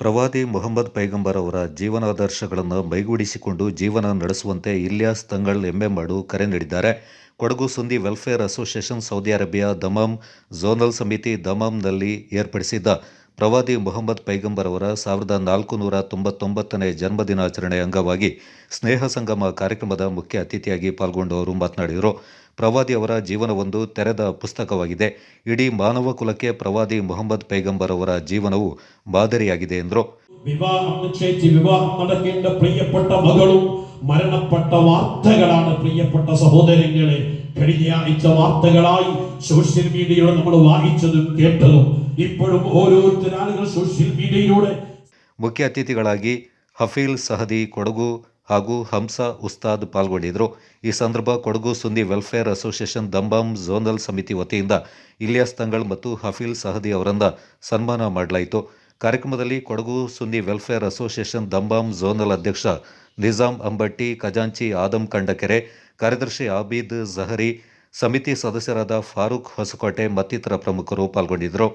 ಪ್ರವಾದಿ ಮೊಹಮ್ಮದ್ ಪೈಗಂಬರ್ ಅವರ ಜೀವನಾದರ್ಶಗಳನ್ನು ಮೈಗೂಡಿಸಿಕೊಂಡು ಜೀವನ ನಡೆಸುವಂತೆ ಇಲ್ಯಾಸ್ ತಂಗಳ್ ಎಂಬೆಂಬಾಡು ಕರೆ ನೀಡಿದ್ದಾರೆ. Kodagu Sunni welfare association Saudi Arabia Dammam zonal ಸಮಿತಿ ದಮಾಮ್ನಲ್ಲಿ ಏರ್ಪಡಿಸಿದ್ದ ಪ್ರವಾದಿ ಮೊಹಮ್ಮದ್ ಪೈಗಂಬರ್ ಅವರ ಸಾವಿರದ ನಾಲ್ಕು ನೂರ ತೊಂಬತ್ತೊಂಬತ್ತನೇ ಜನ್ಮದಿನಾಚರಣೆ ಅಂಗವಾಗಿ ಸ್ನೇಹ ಸಂಗಮ ಕಾರ್ಯಕ್ರಮದ ಮುಖ್ಯ ಅತಿಥಿಯಾಗಿ ಪಾಲ್ಗೊಂಡು ಅವರು ಮಾತನಾಡಿದರು ಪ್ರವಾದಿ ಅವರ ಜೀವನವೊಂದು ತೆರೆದ ಪುಸ್ತಕವಾಗಿದೆ ಇಡೀ ಮಾನವ ಕುಲಕ್ಕೆ ಪ್ರವಾದಿ ಮೊಹಮ್ಮದ್ ಪೈಗಂಬರ್ ಅವರ ಜೀವನವು ಮಾದರಿಯಾಗಿದೆ ಎಂದರು വിവാഹം നിശ്ചയിച്ച് വിവാഹം നടക്കേണ്ട പ്രിയപ്പെട്ട മകളും മരണപ്പെട്ട വാർത്തകളാണ് പ്രിയപ്പെട്ട സഹോദരങ്ങളെ കഴിഞ്ഞ ആഴ്ച വാർത്തകളായി സോഷ്യൽ മീഡിയയിലൂടെ നമ്മൾ വായിച്ചതും കേട്ടതും ഇപ്പോഴും ഓരോരുത്തർ ആളുകൾ സോഷ്യൽ മീഡിയയിലൂടെ ಮುಖ್ಯ ಅತಿಥಿಗಳಾಗಿ ಹಫೀಲ್ ಸಹದಿ ಕೊಡಗು ಹಾಗೂ ಹಂಸ ಉಸ್ತಾದ್ ಪಾಲ್ಗೊಂಡಿದ್ದರು ಈ ಸಂದರ್ಭ Kodagu Sunni welfare association ದಂಬಾಮ್ zonal ಸಮಿತಿ ವತಿಯಿಂದ ಇಲಿಯಾಸ್ ತಂಗಳ್ ಮತ್ತು ಹಫೀಲ್ ಸಹದಿ ಅವರನ್ನ ಸನ್ಮಾನ ಮಾಡಲಾಯಿತು ಕಾರ್ಯಕ್ರಮದಲ್ಲಿ Kodagu Sunni welfare association ದಂಬಾಮ್ zonal ಅಧ್ಯಕ್ಷ ನಿಜಾಮ್ ಅಂಬಟ್ಟಿ ಖಜಾಂಚಿ ಆದಂ ಕಂಡಕೆರೆ ಕಾರ್ಯದರ್ಶಿ ಆಬೀದ್ ಜಹರಿ ಸಮಿತಿ ಸದಸ್ಯರಾದ ಫಾರೂಕ್ ಹೊಸಕೋಟೆ ಮತ್ತಿತರ ಪ್ರಮುಖರು ಪಾಲ್ಗೊಂಡಿದ್ದರು